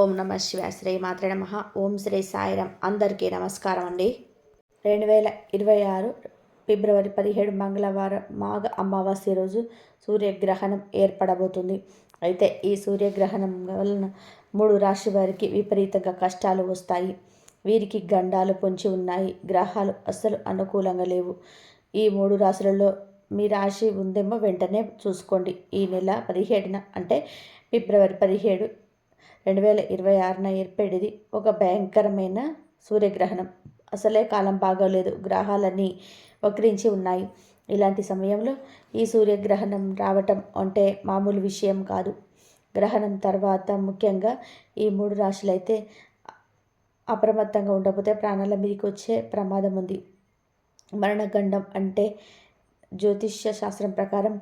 ఓం నమ శివాయ శ్రీ మాత్ర నమ. ఓం శ్రీ సాయిరం. అందరికీ నమస్కారం అండి. రెండు వేల ఇరవై ఆరు ఫిబ్రవరి పదిహేడు మంగళవారం మాఘ అమావాస్య రోజు సూర్యగ్రహణం ఏర్పడబోతుంది. అయితే ఈ సూర్యగ్రహణం వలన మూడు రాశి వారికి విపరీతంగా కష్టాలు వస్తాయి. వీరికి గండాలు పొంచి ఉన్నాయి. గ్రహాలు అస్సలు అనుకూలంగా లేవు. ఈ మూడు రాశులలో మీ రాశి ఉందేమో వెంటనే చూసుకోండి. ఈ నెల పదిహేడున అంటే ఫిబ్రవరి పదిహేడు రెండు వేల ఇరవై ఆరున ఏర్పడేది ఒక భయంకరమైన సూర్యగ్రహణం. అసలే కాలం బాగోలేదు. గ్రహాలన్నీ వక్రించి ఉన్నాయి. ఇలాంటి సమయంలో ఈ సూర్యగ్రహణం రావటం అంటే మామూలు విషయం కాదు. గ్రహణం తర్వాత ముఖ్యంగా ఈ మూడు రాశులైతే అప్రమత్తంగా ఉండకపోతే ప్రాణాల మీదకి వచ్చే ప్రమాదం ఉంది. మరణగండం అంటే జ్యోతిష్య శాస్త్రం ప్రకారం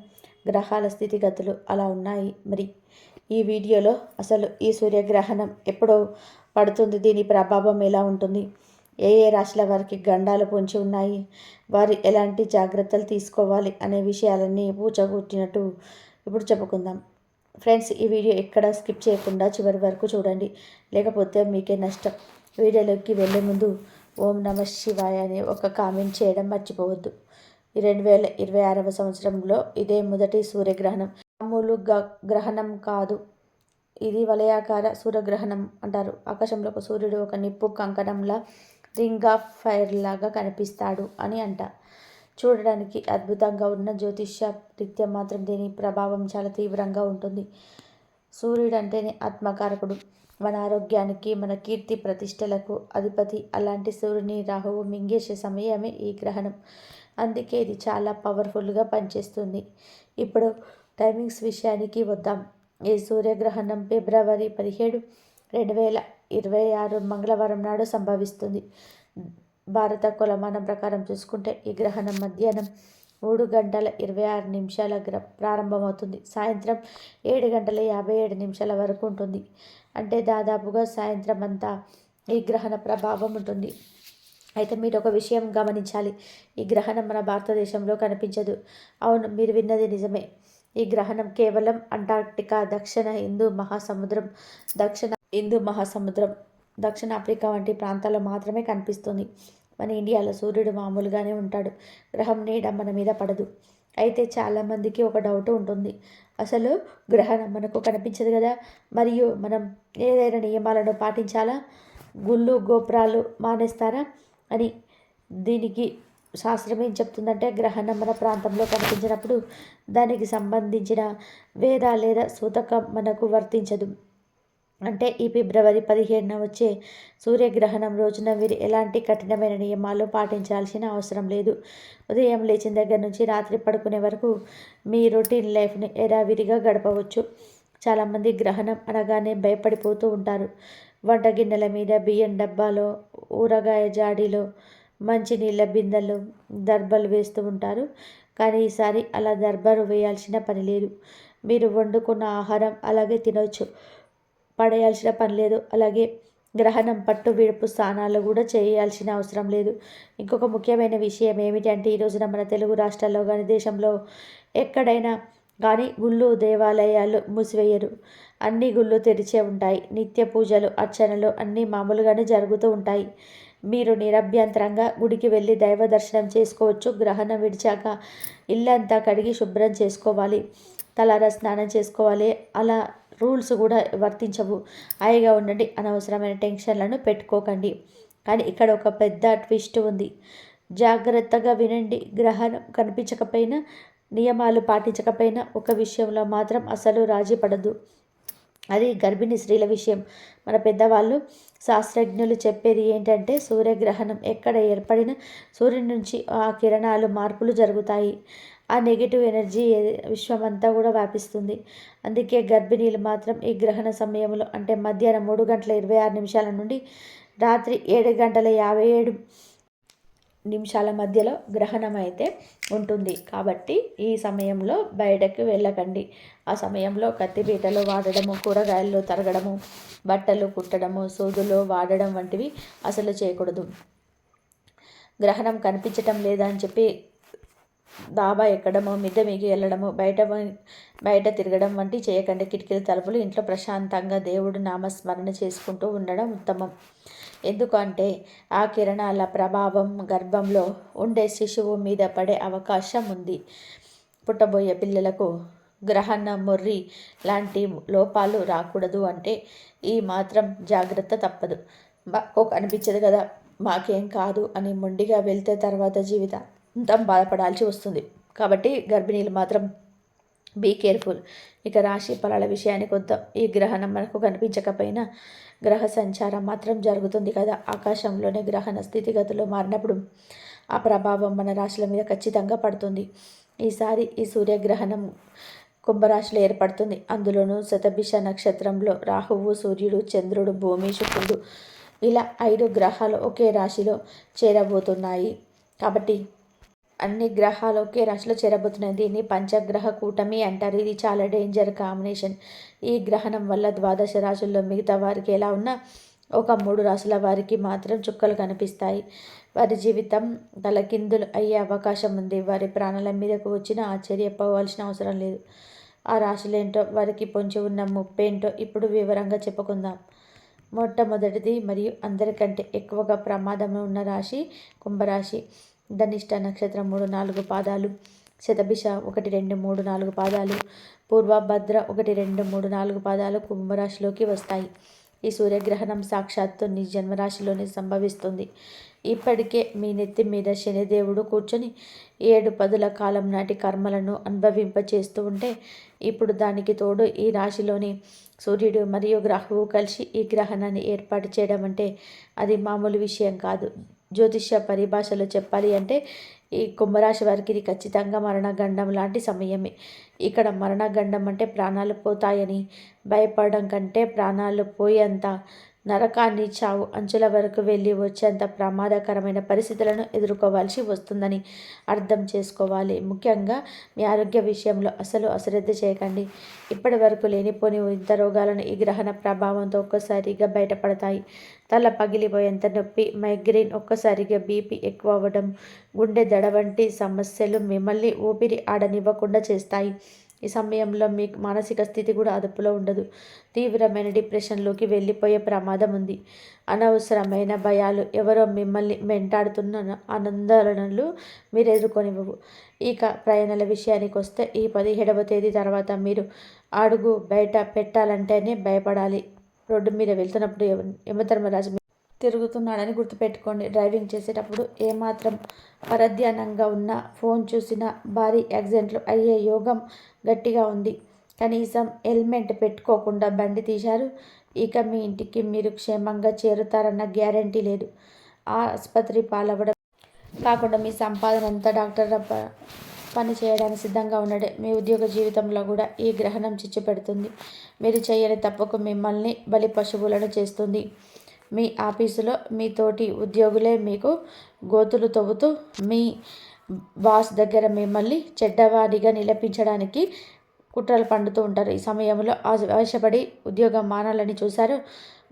గ్రహాల స్థితిగతులు అలా ఉన్నాయి. మరి ఈ వీడియోలో అసలు ఈ సూర్యగ్రహణం ఎప్పుడో పడుతుంది? దీని ప్రభావం ఎలా ఉంటుంది? ఏ ఏ రాశుల వారికి గండాలు పొంచి ఉన్నాయి? వారు ఎలాంటి జాగ్రత్తలు తీసుకోవాలి అనే విషయాలన్నీ పూచగొట్టినట్టు ఇప్పుడు చెప్పుకుందాం. ఫ్రెండ్స్ ఈ వీడియో ఎక్కడ స్కిప్ చేయకుండా చివరి వరకు చూడండి. లేకపోతే మీకే నష్టం. వీడియోలోకి వెళ్ళే ముందు ఓం నమ శివాయ అని ఒక కామెంట్ చేయడం మర్చిపోవద్దు. రెండు వేల ఇరవై ఆరవ సంవత్సరంలో ఇదే మొదటి సూర్యగ్రహణం. మామూలు గ్రహణం కాదు. ఇది వలయాకార సూర్యగ్రహణం అంటారు. ఆకాశంలో ఒక సూర్యుడు ఒక నిప్పు కంకణంలా రింగ్ ఆఫ్ ఫైర్ లాగా కనిపిస్తాడు అని అంట. చూడడానికి అద్భుతంగా ఉన్న జ్యోతిష్య రీత్య మాత్రం దీని ప్రభావం చాలా తీవ్రంగా ఉంటుంది. సూర్యుడు అంటేనే ఆత్మకారకుడు. మన ఆరోగ్యానికి మన కీర్తి ప్రతిష్టలకు అధిపతి. అలాంటి సూర్యుని రాహువు మింగేసే సమయమే ఈ గ్రహణం. అందుకే ఇది చాలా పవర్ఫుల్గా పనిచేస్తుంది. ఇప్పుడు టైమింగ్స్ విషయానికి వద్దాం. ఈ సూర్యగ్రహణం ఫిబ్రవరి పదిహేడు రెండు వేల ఇరవై ఆరు మంగళవారం నాడు సంభవిస్తుంది. భారత కులమానం ప్రకారం చూసుకుంటే ఈ గ్రహణం మధ్యాహ్నం మూడు గంటల ఇరవై ఆరు నిమిషాల గ్ర ప్రారంభమవుతుంది. సాయంత్రం ఏడు గంటల యాభై ఏడు నిమిషాల వరకు ఉంటుంది. అంటే దాదాపుగా సాయంత్రం అంతా ఈ గ్రహణ ప్రభావం ఉంటుంది. అయితే మీరు ఒక విషయం గమనించాలి. ఈ గ్రహణం మన భారతదేశంలో కనిపించదు. అవును మీరు విన్నది నిజమే. ఈ గ్రహణం కేవలం అంటార్క్టికా దక్షిణ హిందూ మహాసముద్రం దక్షిణ హిందూ మహాసముద్రం దక్షిణాఫ్రికా వంటి ప్రాంతాల్లో మాత్రమే కనిపిస్తుంది. మన ఇండియాలో సూర్యుడు మామూలుగానే ఉంటాడు. గ్రహం నీడ మన మీద పడదు. అయితే చాలామందికి ఒక డౌట్ ఉంటుంది. అసలు గ్రహణం మనకు కనిపించదు కదా? మరియు మనం ఏదైనా నియమాలను పాటించాలా? గుళ్ళు గోపురాలు మానేస్తారా? అని దీనికి శాస్త్రం ఏం చెప్తుందంటే గ్రహణం మన ప్రాంతంలో కనిపించినప్పుడు దానికి సంబంధించిన వేద లేదా సూతకం మనకు వర్తించదు. అంటే ఈ ఫిబ్రవరి పదిహేడున వచ్చే సూర్యగ్రహణం రోజున వీరు ఎలాంటి కఠినమైన నియమాలు పాటించాల్సిన అవసరం లేదు. ఉదయం లేచిన దగ్గర నుంచి రాత్రి పడుకునే వరకు మీ రొటీన్ లైఫ్ని ఎడావిడిగా గడపవచ్చు. చాలామంది గ్రహణం అనగానే భయపడిపోతూ ఉంటారు. వంట గిన్నెల మీద బియ్యం డబ్బాలో ఊరగాయ జాడీలో మంచినీళ్ళ బిందెలు దర్బలు వేస్తూ ఉంటారు. కానీ ఈసారి అలా దర్బలు వేయాల్సిన పని లేదు. మీరు వండుకున్న ఆహారం అలాగే తినవచ్చు పడేయాల్సిన పని లేదు. అలాగే గ్రహణం పట్టు విడుపు స్నానాలు కూడా చేయాల్సిన అవసరం లేదు. ఇంకొక ముఖ్యమైన విషయం ఏమిటంటే ఈ రోజున మన తెలుగు రాష్ట్రాల్లో కానీ దేశంలో ఎక్కడైనా కానీ గుళ్ళు దేవాలయాలు మూసివేయరు. అన్ని గుళ్ళు తెరిచే ఉంటాయి. నిత్య పూజలు అర్చనలు అన్నీ మామూలుగానే జరుగుతూ ఉంటాయి. మీరు నిరభ్యంతరంగా గుడికి వెళ్ళి దైవ దర్శనం చేసుకోవచ్చు. గ్రహణం విడిచాక ఇల్లంతా కడిగి శుభ్రం చేసుకోవాలి. తలార స్నానం చేసుకోవాలి. అలా రూల్స్ కూడా వర్తించవు. హాయిగా ఉండండి. అనవసరమైన టెన్షన్లను పెట్టుకోకండి. కానీ ఇక్కడ ఒక పెద్ద ట్విస్ట్ ఉంది. జాగ్రత్తగా వినండి. గ్రహణం కనిపించకపోయినా నియమాలు పాటించకపోయినా ఒక విషయంలో మాత్రం అసలు రాజీ పడదు. అది గర్భిణీ స్త్రీల విషయం. మన పెద్దవాళ్ళు శాస్త్రజ్ఞులు చెప్పేది ఏంటంటే సూర్యగ్రహణం ఎక్కడ ఏర్పడిన సూర్యుని నుంచి ఆ కిరణాలు మార్పులు జరుగుతాయి. ఆ నెగిటివ్ ఎనర్జీ విశ్వమంతా కూడా వ్యాపిస్తుంది. అందుకే గర్భిణీలు మాత్రం ఈ గ్రహణ సమయంలో అంటే మధ్యాహ్నం మూడు గంటల ఇరవై ఆరు నిమిషాల నుండి రాత్రి ఏడు గంటల యాభై ఏడు నిమిషాల మధ్యలో గ్రహణం అయితే ఉంటుంది. కాబట్టి ఈ సమయంలో బయటకు వెళ్ళకండి. ఆ సమయంలో కత్తిపీటలు వాడడము కూరగాయలు తరగడము బట్టలు కుట్టడము సూదులు వాడడం వంటివి అసలు చేయకూడదు. గ్రహణం కనిపించటం లేదా అని చెప్పి దాబా ఎక్కడము మిద్దె మీకి వెళ్ళడము బయట బయట తిరగడం వంటి చేయకండి. కిటికీల తలుపులు ఇంట్లో ప్రశాంతంగా దేవుడు నామస్మరణ చేసుకుంటూ ఉండడం ఉత్తమం. ఎందుకంటే ఆ కిరణాల ప్రభావం గర్భంలో ఉండే శిశువు మీద పడే అవకాశం ఉంది. పుట్టబోయే పిల్లలకు గ్రహణ మొర్రి లాంటి లోపాలు రాకూడదు అంటే ఈ మాత్రం జాగ్రత్త తప్పదు. మాకు అనిపించదు కదా మాకేం కాదు అని మొండిగా వెళ్తే తర్వాత జీవితాంతం బాధపడాల్సి వస్తుంది. కాబట్టి గర్భిణీలు మాత్రం బీ కేర్ఫుల్ ఇక రాశి ఫలాల విషయానికి వద్దాం. ఈ గ్రహణం మనకు కనిపించకపోయినా గ్రహ సంచారం మాత్రం జరుగుతుంది కదా. ఆకాశంలోనే గ్రహణ స్థితిగతులు మారినప్పుడు ఆ ప్రభావం మన రాశుల మీద ఖచ్చితంగా పడుతుంది. ఈసారి ఈ సూర్యగ్రహణం కుంభరాశిలో ఏర్పడుతుంది. అందులోనూ శతభిష నక్షత్రంలో రాహువు సూర్యుడు చంద్రుడు భూమి శుక్రుడు ఇలా ఐదు గ్రహాలు ఒకే రాశిలో చేరబోతున్నాయి. కాబట్టి అన్ని గ్రహాలు ఒకే రాశిలో చేరబోతున్నాయి. దీన్ని పంచగ్రహ కూటమి అంటారు. ఇది చాలా డేంజర్ కాంబినేషన్ ఈ గ్రహణం వల్ల ద్వాదశ రాశుల్లో మిగతా వారికి ఎలా ఉన్నా ఒక మూడు రాశుల వారికి మాత్రం చుక్కలు కనిపిస్తాయి. వారి జీవితం తలకిందులు అయ్యే అవకాశం ఉంది. వారి ప్రాణాల మీదకు వచ్చిన ఆశ్చర్యపోవాల్సిన అవసరం లేదు. ఆ రాశులేంటో వారికి పొంచి ఉన్న ముప్పేంటో ఇప్పుడు వివరంగా చెప్పుకుందాం. మొట్టమొదటిది మరియు అందరికంటే ఎక్కువగా ప్రమాదంలో ఉన్న రాశి కుంభరాశి. ధనిష్ట నక్షత్రం మూడు నాలుగు పాదాలు శతభిష ఒకటి రెండు మూడు నాలుగు పాదాలు పూర్వభద్ర ఒకటి రెండు మూడు నాలుగు పాదాలు కుంభరాశిలోకి వస్తాయి. ఈ సూర్యగ్రహణం సాక్షాత్తు నీ జన్మరాశిలోనే సంభవిస్తుంది. ఇప్పటికే మీ నెత్తి మీద శనిదేవుడు కూర్చొని ఏడు పదుల కాలం నాటి కర్మలను అనుభవింపచేస్తూ ఉంటే ఇప్పుడు దానికి తోడు ఈ రాశిలోని సూర్యుడు మరియు గ్రహువు కలిసి ఈ గ్రహణాన్ని ఏర్పాటు చేయడం అంటే అది మామూలు విషయం కాదు. జ్యోతిష్య పరిభాషలో చెప్పాలి అంటే ఈ కుంభరాశి వారికి ఇది ఖచ్చితంగా మరణగండం లాంటి సమయమే. ఇక్కడ మరణగండం అంటే ప్రాణాలు పోతాయని భయపడడం కంటే ప్రాణాలు పోయేంత నరకాన్ని చావు అంచుల వరకు వెళ్ళి వచ్చేంత ప్రమాదకరమైన పరిస్థితులను ఎదుర్కోవాల్సి వస్తుందని అర్థం చేసుకోవాలి. ముఖ్యంగా మీ ఆరోగ్య విషయంలో అసలు అశ్రద్ధ చేయకండి. ఇప్పటి వరకు లేనిపోని ఇంత రోగాలను ఈ గ్రహణ ప్రభావంతో ఒక్కసారిగా బయటపడతాయి. తల పగిలిపోయేంత నొప్పి మైగ్రేన్ ఒక్కసారిగా బీపీ ఎక్కువ అవ్వడం గుండె దడ వంటి సమస్యలు మిమ్మల్ని ఊపిరి ఆడనివ్వకుండా చేస్తాయి. ఈ సమయంలో మీ మానసిక స్థితి కూడా అదుపులో ఉండదు. తీవ్రమైన డిప్రెషన్లోకి వెళ్ళిపోయే ప్రమాదం ఉంది. అనవసరమైన భయాలు ఎవరో మిమ్మల్ని వెంటాడుతున్న ఆనందనలు మీరు ఎదుర్కొనివ్వవు ఇక ప్రయాణాల విషయానికి వస్తే ఈ పదిహేడవ తేదీ తర్వాత మీరు అడుగు బయట పెట్టాలంటేనే భయపడాలి. రోడ్డు మీద వెళ్తున్నప్పుడు యమధర్మరాజు తిరుగుతున్నాడని గుర్తుపెట్టుకోండి. డ్రైవింగ్ చేసేటప్పుడు ఏమాత్రం పరధ్యానంగా ఉన్న ఫోన్ చూసిన భారీ యాక్సిడెంట్లు అయ్యే యోగం గట్టిగా ఉంది. కనీసం హెల్మెట్ పెట్టుకోకుండా బండి తీశారు. ఇక మీ ఇంటికి మీరు క్షేమంగా చేరుతారన్న గ్యారంటీ లేదు. ఆసుపత్రి పాలవ్వడం కాకుండా మీ సంపాదన అంతా డాక్టర్ పని చేయడానికి సిద్ధంగా ఉన్నాడే. మీ ఉద్యోగ జీవితంలో కూడా ఈ గ్రహణం చిచ్చు పెడుతుంది మీరు చేయని తప్పకు మిమ్మల్ని బలి పశువులను చేస్తుంది. మీ ఆఫీసులో మీ తోటి ఉద్యోగులే మీకు గోతులు తవ్వుతూ మీ బాస్ దగ్గర మిమ్మల్ని చెడ్డవాడిగా నిలపించడానికి కుట్రలు పండుతూ ఉంటారు. ఈ సమయంలో ఆశపడి ఉద్యోగం మానాలని చూశారు.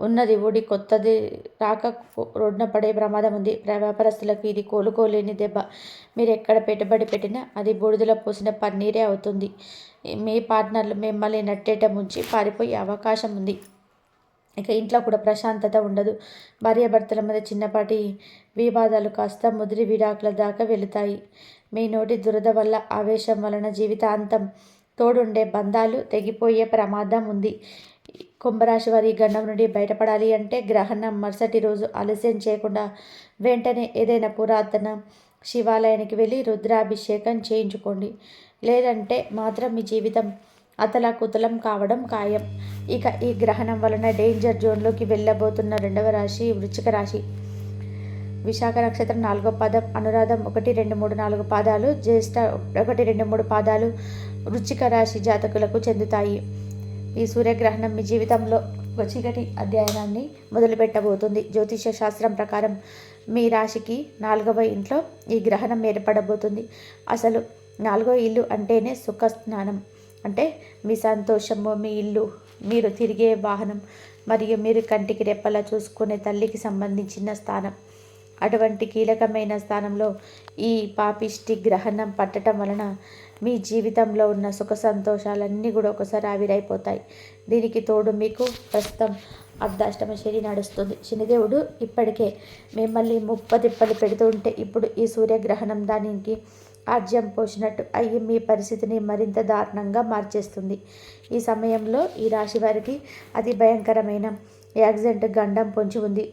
ఉన్నది ఊడి కొత్తది రాక రోడ్డున పడే ప్రమాదం ఉంది. వ్యాపారస్తులకు ఇది కోలుకోలేని దెబ్బ. మీరు ఎక్కడ పెట్టుబడి పెట్టినా అది బూడిదలో పోసిన పన్నీరే అవుతుంది. మీ పార్ట్నర్లు మిమ్మల్ని నట్టేట ముంచి పారిపోయే అవకాశం ఉంది. ఇక ఇంట్లో కూడా ప్రశాంతత ఉండదు. భార్యాభర్తల మధ్య చిన్నపాటి వివాదాలు కాస్త ముదిరి విడాకుల దాకా వెళుతాయి. మీ నోటి దురద వల్ల ఆవేశం వలన జీవితాంతం తోడుండే బంధాలు తెగిపోయే ప్రమాదం ఉంది. కుంభరాశి వారి గండం నుండి బయటపడాలి అంటే గ్రహణం మరుసటి రోజు ఆలస్యం చేయకుండా వెంటనే ఏదైనా పురాతన శివాలయానికి వెళ్ళి రుద్రాభిషేకం చేయించుకోండి. లేదంటే మాత్రం మీ జీవితం అతలాకుతలం కావడం ఖాయం. ఇక ఈ గ్రహణం వలన డేంజర్ జోన్లోకి వెళ్ళబోతున్న రెండవ రాశి వృచ్చిక రాశి. విశాఖ నక్షత్రం నాలుగో పాదం అనురాధం ఒకటి రెండు మూడు నాలుగు పాదాలు జ్యేష్ఠ ఒకటి రెండు మూడు పాదాలు వృచ్చిక రాశి జాతకులకు చెందుతాయి. ఈ సూర్యగ్రహణం మీ జీవితంలో ఒక చీకటి అధ్యయనాన్ని మొదలుపెట్టబోతుంది. జ్యోతిష శాస్త్రం ప్రకారం మీ రాశికి నాలుగవ ఇంట్లో ఈ గ్రహణం ఏర్పడబోతుంది. అసలు నాలుగో ఇల్లు అంటేనే సుఖ స్నానం. అంటే మీ సంతోషము మీ ఇల్లు మీరు తిరిగే వాహనం మరియు మీరు కంటికి రెప్పలా చూసుకునే తల్లికి సంబంధించిన స్థానం. అటువంటి కీలకమైన స్థానంలో ఈ పాపిష్టి గ్రహణం పట్టడం వలన మీ జీవితంలో ఉన్న సుఖ సంతోషాలన్నీ కూడా ఒకసారి ఆవిరైపోతాయి. దీనికి తోడు మీకు ప్రస్తుతం అర్ధాష్టమ శని నడుస్తుంది. శనిదేవుడు ఇప్పటికే మిమ్మల్ని ముప్పతిప్పలు పెడుతూ ఉంటే ఇప్పుడు ఈ సూర్యగ్రహణం దానికి ఆజ్యం పోసినట్టు అయ్యి మీ పరిస్థితిని మరింత దారుణంగా మార్చేస్తుంది. ఈ సమయంలో ఈ రాశి వారికి అతి భయంకరమైన యాక్సిడెంట్ గండం పొంచి ఉంది.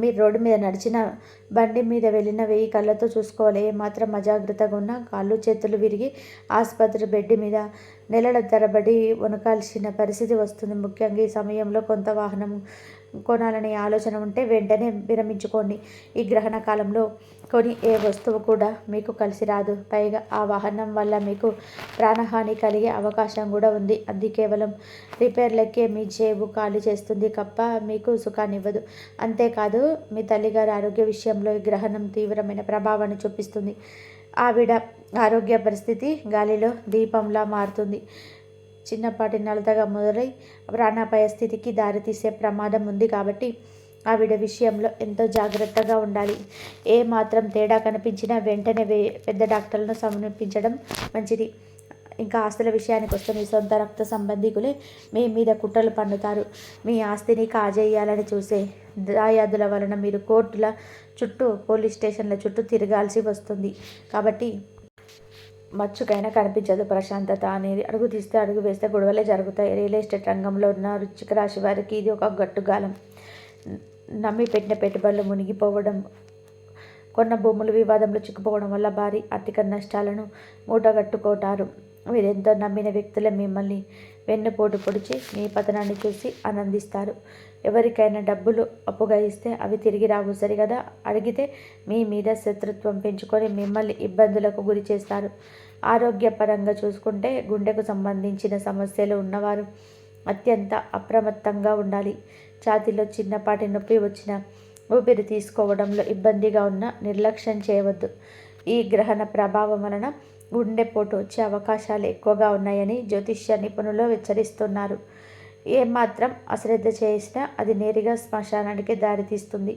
మీరు రోడ్డు మీద నడిచిన బండి మీద వెళ్ళిన వెయ్యి కళ్ళతో చూసుకోవాలి. ఏమాత్రం అజాగ్రత్తగా ఉన్నా కాళ్ళు చేతులు విరిగి ఆసుపత్రి బెడ్ మీద నెలల తరబడి వనకాల్సిన పరిస్థితి వస్తుంది. ముఖ్యంగా ఈ సమయంలో కొంత వాహనం కొనాలనే ఆలోచన ఉంటే వెంటనే విరమించుకోండి. ఈ గ్రహణ కాలంలో కొని ఏ వస్తువు కూడా మీకు కలిసి రాదు. పైగా ఆ వాహనం వల్ల మీకు ప్రాణహాని కలిగే అవకాశం కూడా ఉంది. అది కేవలం రిపేర్లకే మీ జేబు ఖాళీ చేస్తుంది తప్ప మీకు సుఖాన్ని ఇవ్వదు. అంతేకాదు మీ తల్లిగారి ఆరోగ్య విషయంలో ఈ గ్రహణం తీవ్రమైన ప్రభావాన్ని చూపిస్తుంది. ఆవిడ ఆరోగ్య పరిస్థితి గాలిలో దీపంలా మారుతుంది. చిన్నపాటి నలతగా మొదలై ప్రాణాపాయ స్థితికి దారితీసే ప్రమాదం ఉంది కాబట్టి ఆవిడ విషయంలో ఎంతో జాగ్రత్తగా ఉండాలి. ఏ మాత్రం తేడా కనిపించినా వెంటనే పెద్ద డాక్టర్లను సమర్పించడం మంచిది. ఇంకా ఆస్తుల విషయానికి వస్తే మీ సొంత రక్త సంబంధికులే మీ మీద కుట్రలు పన్నుతారు. మీ ఆస్తిని కాజేయాలని చూసే దాయాదుల వలన మీరు కోర్టుల చుట్టూ పోలీస్ స్టేషన్ల చుట్టూ తిరగాల్సి వస్తుంది. కాబట్టి మచ్చుకైనా కనిపించదు ప్రశాంతత అనేది అడుగు తీస్తే అడుగు వేస్తే గొడవలే జరుగుతాయి. రియల్ ఎస్టేట్ రంగంలో ఉన్న వృచ్చిక రాశి వారికి ఇది ఒక గట్టుగాలం. నమ్మి పెట్టిన పెట్టుబడులు మునిగిపోవడం కొన్న భూములు వివాదంలో చిక్కుపోవడం వల్ల భారీ ఆర్థిక నష్టాలను మూటగట్టుకోటారు. మీరెంతో నమ్మిన వ్యక్తులే మిమ్మల్ని వెన్నుపోటు పొడిచి మీ పతనాన్ని చూసి ఆనందిస్తారు. ఎవరికైనా డబ్బులు అప్పుగా ఇస్తే అవి తిరిగి రావు సరిగదా? అడిగితే మీ మీద శత్రుత్వం పెంచుకొని మిమ్మల్ని ఇబ్బందులకు గురి చేస్తారు. ఆరోగ్యపరంగా చూసుకుంటే గుండెకు సంబంధించిన సమస్యలు ఉన్నవారు అత్యంత అప్రమత్తంగా ఉండాలి. ఛాతీలో చిన్నపాటి నొప్పి వచ్చిన ఊపిరి తీసుకోవడంలో ఇబ్బందిగా ఉన్న నిర్లక్ష్యం చేయవద్దు. ఈ గ్రహణ ప్రభావం వలన గుండెపోటు వచ్చే అవకాశాలు ఎక్కువగా ఉన్నాయని జ్యోతిష్య నిపుణులు హెచ్చరిస్తున్నారు. ఏమాత్రం అశ్రద్ధ చేసినా అది నేరుగా శ్మశానానికి దారితీస్తుంది.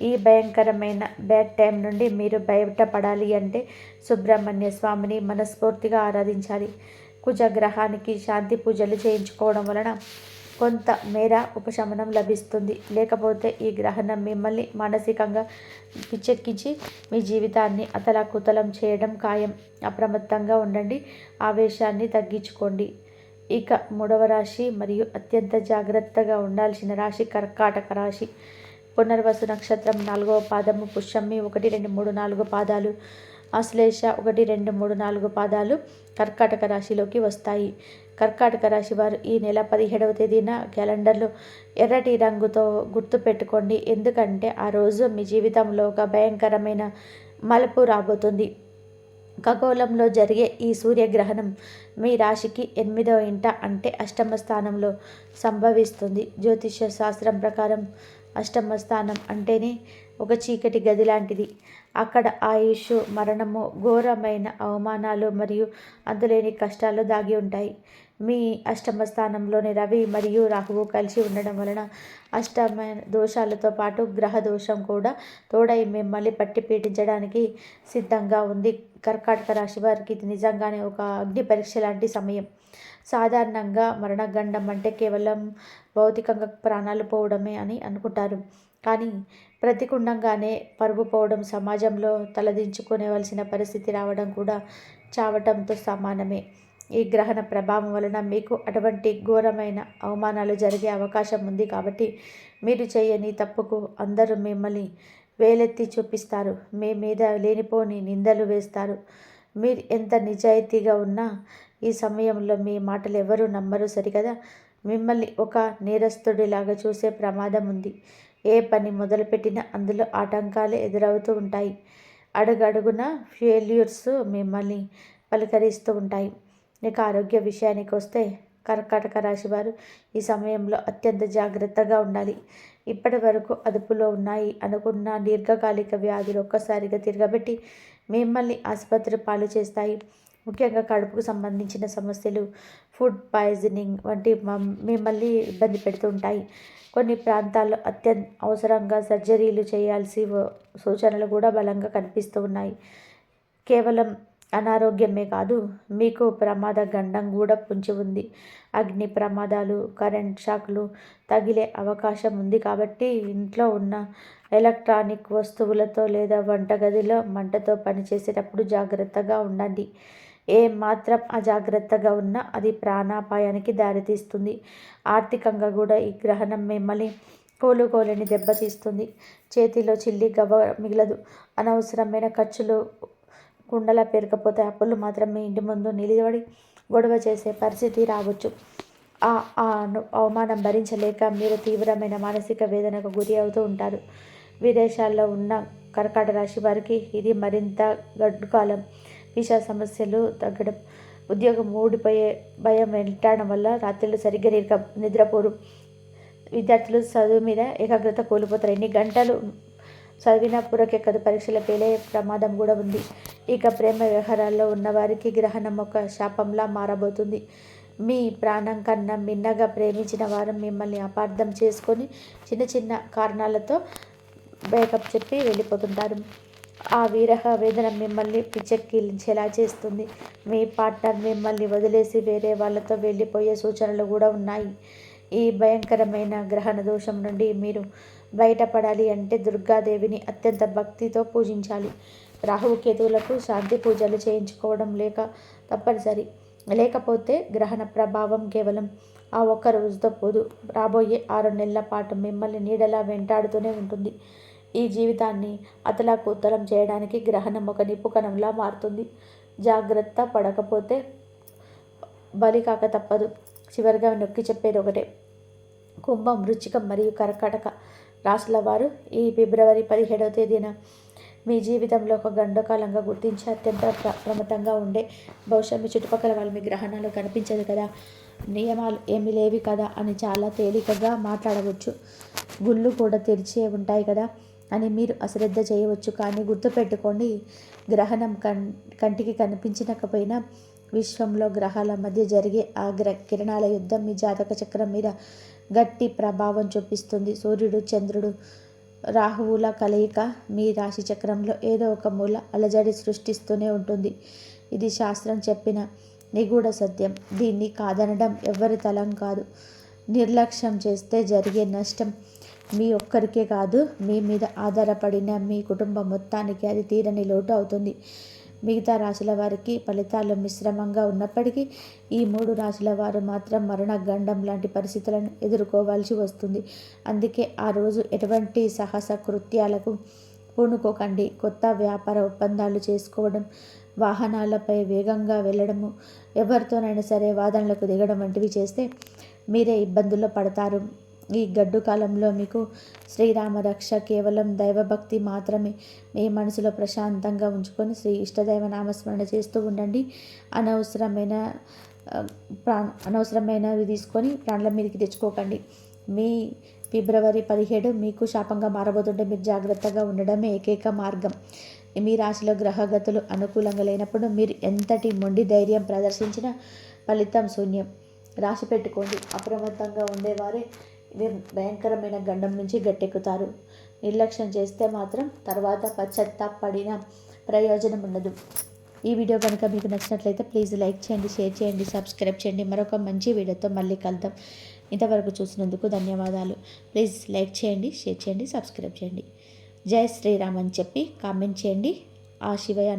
ఈ భయంకరమైన బ్యాడ్ టైం నుండి మీరు బయటపడాలి అంటే సుబ్రహ్మణ్య స్వామిని మనస్ఫూర్తిగా ఆరాధించాలి. కుజగ్రహానికి శాంతి పూజలు చేయించుకోవడం వలన కొంత మేర ఉపశమనం లభిస్తుంది. లేకపోతే ఈ గ్రహణం మిమ్మల్ని మానసికంగా పిచ్చెక్కించి మీ జీవితాన్ని అతలాకుతలం చేయడం ఖాయం. అప్రమత్తంగా ఉండండి. ఆవేశాన్ని తగ్గించుకోండి. ఇక మూడవ రాశి మరియు అత్యంత జాగ్రత్తగా ఉండాల్సిన రాశి కర్కాటక రాశి. పునర్వసు నక్షత్రం నాలుగవ పాదము పుష్యమి ఒకటి రెండు మూడు నాలుగు పాదాలు ఆశ్లేష ఒకటి రెండు మూడు నాలుగు పాదాలు కర్కాటక రాశిలోకి వస్తాయి. కర్కాటక రాశి వారు ఈ నెల పదిహేడవ తేదీన క్యాలెండర్లో ఎర్రటి రంగుతో గుర్తు పెట్టుకోండి. ఎందుకంటే ఆ రోజు మీ జీవితంలో ఒక భయంకరమైన మలుపు రాబోతుంది. ఖగోళంలో జరిగే ఈ సూర్యగ్రహణం మీ రాశికి ఎనిమిదవ ఇంట అంటే అష్టమ స్థానంలో సంభవిస్తుంది. జ్యోతిష శాస్త్రం ప్రకారం అష్టమ స్థానం అంటేనే ఒక చీకటి గది లాంటిది. అక్కడ ఆయుష్ మరణము ఘోరమైన అవమానాలు మరియు అందులేని కష్టాలు దాగి ఉంటాయి. మీ అష్టమ స్థానంలోని రవి మరియు రాహువు కలిసి ఉండడం వలన అష్టమ దోషాలతో పాటు గ్రహ దోషం కూడా తోడై మిమ్మల్ని పట్టి పీడించడానికి సిద్ధంగా ఉంది. కర్కాటక రాశి వారికి ఇది నిజంగానే ఒక అగ్ని పరీక్ష లాంటి సమయం. సాధారణంగా మరణగండం అంటే కేవలం భౌతికంగా ప్రాణాలు పోవడమే అని అనుకుంటారు. కానీ ప్రతికుండంగానే పరుగు పోవడం సమాజంలో తలదించుకునేవలసిన పరిస్థితి రావడం కూడా చావటంతో సమానమే. ఈ గ్రహణ ప్రభావం వలన మీకు అటువంటి ఘోరమైన అవమానాలు జరిగే అవకాశం ఉంది కాబట్టి మీరు చేయని తప్పుకు అందరూ మిమ్మల్ని వేలెత్తి చూపిస్తారు. మీ మీద లేనిపోని నిందలు వేస్తారు. మీరు ఎంత నిజాయితీగా ఉన్నా ఈ సమయంలో మీ మాటలు ఎవరు నమ్మరు సరికదా మిమ్మల్ని ఒక నేరస్తుడిలాగా చూసే ప్రమాదం ఉంది. ఏ పని మొదలుపెట్టినా అందులో ఆటంకాలే ఎదురవుతూ ఉంటాయి. అడుగడుగున ఫెయిల్యూర్స్ మిమ్మల్ని పలకరిస్తూ ఉంటాయి. నీకు ఆరోగ్య విషయానికి వస్తే కర్కాటక రాశి వారు ఈ సమయంలో అత్యంత జాగ్రత్తగా ఉండాలి. ఇప్పటి వరకు అదుపులో ఉన్నాయి అనుకున్న దీర్ఘకాలిక వ్యాధులు ఒక్కసారిగా తిరగబెట్టి మిమ్మల్ని ఆసుపత్రి పాలు చేస్తాయి. ముఖ్యంగా కడుపుకు సంబంధించిన సమస్యలు ఫుడ్ పాయిజనింగ్ వంటి మిమ్మల్ని ఇబ్బంది పెడుతుంటాయి కొన్ని ప్రాంతాల్లో అత్యంత అవసరంగా సర్జరీలు చేయాల్సి సూచనలు కూడా బలంగా కనిపిస్తూ ఉన్నాయి. కేవలం అనారోగ్యమే కాదు మీకు ప్రమాద గండం కూడా పుంచి ఉంది. అగ్ని ప్రమాదాలు కరెంట్ షాక్లు తగిలే అవకాశం ఉంది కాబట్టి ఇంట్లో ఉన్న ఎలక్ట్రానిక్ వస్తువులతో లేదా వంటగదిలో మంటతో పనిచేసేటప్పుడు జాగ్రత్తగా ఉండండి. ఏ మాత్రం అజాగ్రత్తగా ఉన్నా అది ప్రాణాపాయానికి దారితీస్తుంది. ఆర్థికంగా కూడా ఈ గ్రహణం మిమ్మల్ని కోలుకోలేని దెబ్బతీస్తుంది. చేతిలో చిల్లి గవ్వ మిగలదు. అనవసరమైన ఖర్చులు కుండలా పేరుకపోతే అప్పులు మాత్రం మీ ఇంటి ముందు నిలబడి గొడవ చేసే పరిస్థితి రావచ్చు. ఆ అవమానం భరించలేక మీరు తీవ్రమైన మానసిక వేదనకు గురి అవుతూ ఉంటారు. విదేశాల్లో ఉన్న కర్కాట రాశి వారికి ఇది మరింత గడ్డుకాలం వీసా సమస్యలు తగ్గడం. ఉద్యోగం ఊడిపోయే భయం వెంటాడడం వల్ల రాత్రులు సరిగ్గా నిద్ర నిద్రపోరు. విద్యార్థులు చదువు మీద ఏకాగ్రత కోల్పోతారు. ఎన్ని గంటలు చదివిన పూరకెక్కదు పరీక్షల పేలే ప్రమాదం కూడా ఉంది. ఇక ప్రేమ వ్యవహారాల్లో ఉన్నవారికి గ్రహణం ఒక శాపంలా మారబోతుంది. మీ ప్రాణం కన్నా మిన్నగా ప్రేమించిన వారు మిమ్మల్ని అపార్థం చేసుకొని చిన్న చిన్న కారణాలతో బ్రేకప్ చెప్పి వెళ్ళిపోతుంటారు. ఆ విరహ వేదన మిమ్మల్ని పిచ్చెక్కిలించేలా చేస్తుంది. మీ పార్ట్నర్ మిమ్మల్ని వదిలేసి వేరే వాళ్ళతో వెళ్ళిపోయే సూచనలు కూడా ఉన్నాయి. ఈ భయంకరమైన గ్రహణ దోషం నుండి మీరు బయటపడాలి అంటే దుర్గాదేవిని అత్యంత భక్తితో పూజించాలి. రాహువు కేతువులకు శాంతి పూజలు చేయించుకోవడం లేక తప్పనిసరి. లేకపోతే గ్రహణ ప్రభావం కేవలం ఆ ఒక్క రోజుతో పోదు. రాబోయే ఆరు నెలల పాటు మిమ్మల్ని నీడలా వెంటాడుతూనే ఉంటుంది. ఈ జీవితాన్ని అతలాకుతలం చేయడానికి గ్రహణం ఒక నిప్పుకణంలా మారుతుంది. జాగ్రత్త పడకపోతే బలి కాక తప్పదు. చివరిగా నొక్కి చెప్పేది ఒకటే. కుంభం వృచ్చికం మరియు కర్కాటక రాసుల వారు ఈ ఫిబ్రవరి పదిహేడవ తేదీన మీ జీవితంలో ఒక గండకాలంగా గుర్తించి అత్యంత ప్రమతంగా ఉండే బహుశా మీ చుట్టుపక్కల వాళ్ళు మీ గ్రహణాలు కనిపించదు కదా. నియమాలు ఏమి లేవి కదా అని చాలా తేలికగా మాట్లాడవచ్చు. గుళ్ళు కూడా తెరిచే ఉంటాయి కదా అని మీరు అశ్రద్ధ చేయవచ్చు. కానీ గుర్తుపెట్టుకోండి గ్రహణం కన్ కంటికి కనిపించకపోయినా విశ్వంలో గ్రహాల మధ్య జరిగే ఆ గ్ర కిరణాల యుద్ధం మీ జాతక చక్రం మీద గట్టి ప్రభావం చూపిస్తుంది. సూర్యుడు చంద్రుడు రాహువుల కలయిక మీ రాశి చక్రంలో ఏదో ఒక మూల అలజడి సృష్టిస్తూనే ఉంటుంది. ఇది శాస్త్రం చెప్పిన నిగూఢ సత్యం. దీన్ని కాదనడం ఎవరి తలం కాదు. నిర్లక్ష్యం చేస్తే జరిగే నష్టం మీ ఒక్కరికే కాదు. మీ మీద ఆధారపడిన మీ కుటుంబం మొత్తానికి అది తీరని లోటు అవుతుంది. మిగతా రాశుల వారికి ఫలితాలు మిశ్రమంగా ఉన్నప్పటికీ ఈ మూడు రాశుల వారు మాత్రం మరణ గండం లాంటి పరిస్థితులను ఎదుర్కోవాల్సి వస్తుంది. అందుకే ఆ రోజు ఎటువంటి సాహస కృత్యాలకు పూనుకోకండి. కొత్త వ్యాపార ఒప్పందాలు చేసుకోవడం వాహనాలపై వేగంగా వెళ్ళడము ఎవరితోనైనా సరే వాదనలకు దిగడం వంటివి చేస్తే మీరే ఇబ్బందుల్లో పడతారు. ఈ గడ్డు కాలంలో మీకు శ్రీరామ రక్ష కేవలం దైవభక్తి మాత్రమే. మీ మనసులో ప్రశాంతంగా ఉంచుకొని శ్రీ ఇష్టదైవ నామస్మరణ చేస్తూ ఉండండి. అనవసరమైన ప్రాణ అనవసరమైనవి తీసుకొని ప్రాణుల మీదకి తెచ్చుకోకండి. మీ ఫిబ్రవరి పదిహేడు మీకు శాపంగా మారబోతుంటే మీరు జాగ్రత్తగా ఉండడమే ఏకైక మార్గం. మీ రాశిలో గ్రహగతులు అనుకూలంగా లేనప్పుడు మీరు ఎంతటి మొండి ధైర్యం ప్రదర్శించినా ఫలితం శూన్యం. రాసి పెట్టుకోండి. అప్రమత్తంగా ఉండేవారే భయంకరమైన గండం నుంచి గట్టెక్కుతారు. నిర్లక్ష్యం చేస్తే మాత్రం తర్వాత పశ్చత్తాపడిన ప్రయోజనం ఉండదు. ఈ వీడియో కనుక మీకు నచ్చినట్లయితే ప్లీజ్ లైక్ చేయండి షేర్ చేయండి సబ్స్క్రైబ్ చేయండి. మరొక మంచి వీడియోతో మళ్ళీ కలుద్దాం. ఇంతవరకు చూసినందుకు ధన్యవాదాలు. ప్లీజ్ లైక్ చేయండి షేర్ చేయండి సబ్స్క్రైబ్ చేయండి. జై శ్రీరామ్ అని చెప్పి కామెంట్ చేయండి. ఆ శివయ్య